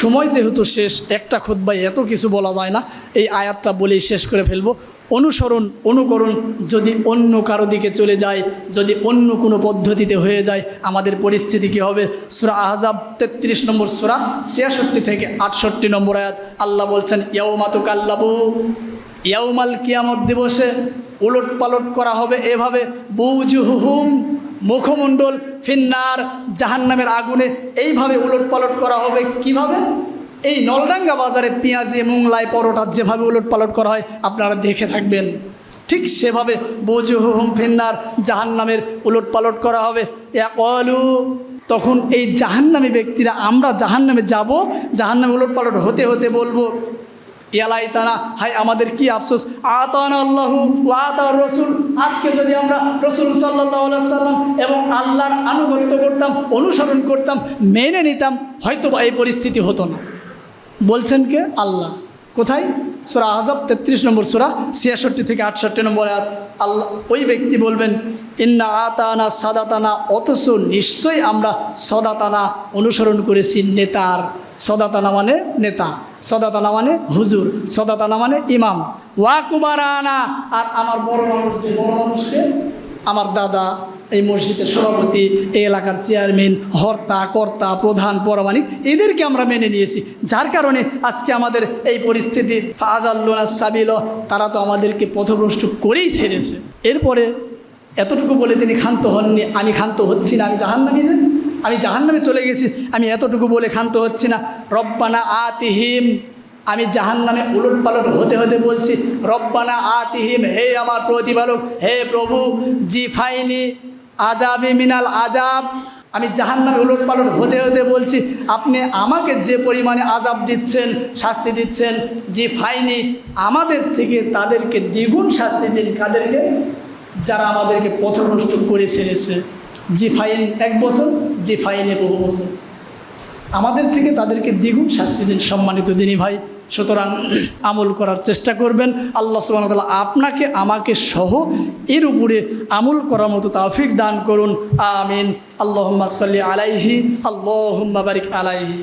সময় যেহেতু শেষ, একটা খুদ্ায় এত কিছু বলা যায় না। এই আয়াতটা বলেই শেষ করে ফেলব। অনুসরণ, অনুকরণ যদি অন্য কারও দিকে চলে যায়, যদি অন্য কোনো পদ্ধতিতে হয়ে যায়, আমাদের পরিস্থিতি কী হবে? সুরা আহজাব তেত্রিশ নম্বর সুরা, ছিয়াষট্টি থেকে আটষট্টি নম্বর আয়াত। আল্লাহ বলছেন ইয়াউমাতুক আল্লাবু ইয়াউমাল কিয়ামত দিবসে উলট পালট করা হবে এভাবে। বৌজুহুম মুখমণ্ডল, ফিন্নার, জাহান্নামের আগুনে এইভাবে উলট পালট করা হবে কীভাবে? এই নলডাঙ্গা বাজারে পেঁয়াজি, মোংলাই, পরোটা যেভাবে উলট পালট করা হয় আপনারা দেখে থাকবেন। ঠিক সেভাবে বৌজুহুম ফিন্নার, জাহান্নামের উলট পালট করা হবে। অলু তখন এই জাহান্নামী ব্যক্তিরা, আমরা জাহান্নামে যাব, জাহান্নামে উলট পালট হতে হতে বলব ইয়ালাই তারা হাই আমাদের কি আফসোস। আতান আল্লাহু আতা রসুল। আজকে যদি আমরা রসুল সাল্লাহ সাল্লাম এবং আল্লাহর আনুগত্য করতাম, অনুসরণ করতাম, মেনে নিতাম হয়তো বা এই পরিস্থিতি হতো না। বলছেন কে? আল্লাহ। কোথায়? সুরা আহজাব, তেত্রিশ নম্বর সুরা, ছিয়াষট্টি থেকে আটষট্টি নম্বর আয়াত। আল্লাহ, ওই ব্যক্তি বলবেন, ইন্না আতানা সাদাতানা অথচ নিশ্চয়ই আমরা সদাতানা অনুসরণ করেছি নেতার সদাতানা মানে নেতা সদাতানা মানে হুজুর সদাতানা মানে ইমাম ওয়াকুবারানা আর আমার বড় মানুষকে বড় মানুষকে আমার দাদা, এই মসজিদের সভাপতি, এই এলাকার চেয়ারম্যান, হর্তা, কর্তা, প্রধান, পরমাণিক, এদেরকে আমরা মেনে নিয়েছি। যার কারণে আজকে আমাদের এই পরিস্থিতি ফাদাল্লোনা সাবিল, তারা তো আমাদেরকে পথভ্রষ্ট করেই ছেড়েছে। এরপরে এতটুকু বলে তিনি ক্ষান্ত হননি, আমি ক্ষান্ত হচ্ছি না, আমি জাহান্নামি আমি জাহান্নামে চলে গেছি, আমি এতটুকু বলে ক্ষান্ত হচ্ছি না। রব্বানা আতিহিম, আমি জাহান নামে উলট পালট হতে হতে বলছি, রব্বানা আতিহিম, হে আমার প্রতিপালক, হে প্রভু জি ফাইনি আজাবি মিনাল আজাব আমি জাহান নামে উলট পালট হতে হতে বলছি, আপনি আমাকে যে পরিমাণে আজাব দিচ্ছেন, শাস্তি দিচ্ছেন জি ফাইনি আমাদের থেকে তাদেরকে দ্বিগুণ শাস্তি দিন। কাদেরকে? যারা আমাদেরকে পথভ্রষ্ট করে ছেড়েছে। জি ফাইল এক বছর জি ফাইলে বহু বছর। আমাদের থেকে তাদেরকে দ্বিগুণ শাস্তি দিন, সম্মানিত দিনী ভাই। সুতরাং আমল করার চেষ্টা করবেন। আল্লাহ সুবাহ তালা আপনাকে, আমাকে সহ এর উপরে আমল করার মতো তাফিক দান করুন। আমিন। আল্লাহ সাল্লি আলাইহি আল্লাহ বারিক আলাইহি।